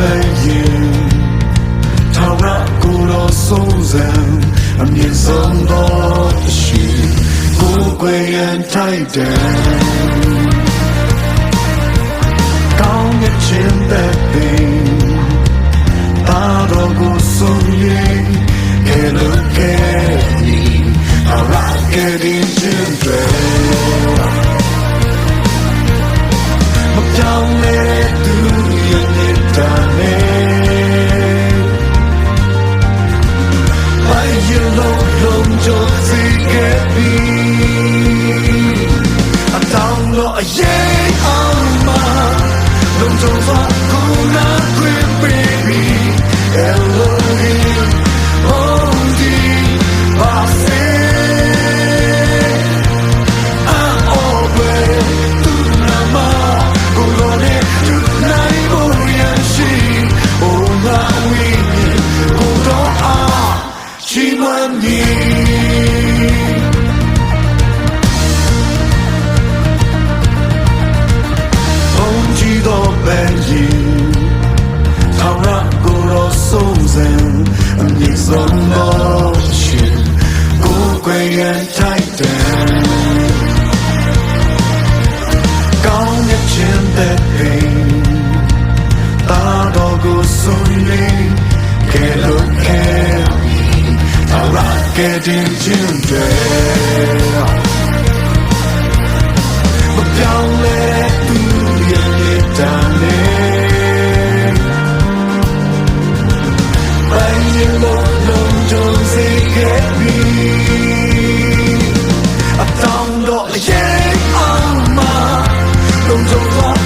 over you ထာဝရကိုတော်ဆုံးစံအမြင့်ဆုံးသောရှိကိုယ်ွယ်ရန်တိုက်တယ်ကောင်းကင်ချင်းတဲ့ပင်သာတော်ကိုဆုံးရင်ကဲလို့ တော့ပဲရင်ထောင်ရကိုတော့ဆုံးစံအမြင့်ဆုံးတော့ရှင်ကိုယ်ကွယ်ရန်ထိုက်တယ်ကောင်းမြတ်ခြင်းတဲ့အိမ်တာတော့ကိုဆုံးနေကဲလို့ကဲထောင်ရကဲတင်ခြင်းတဲ့မ လုံး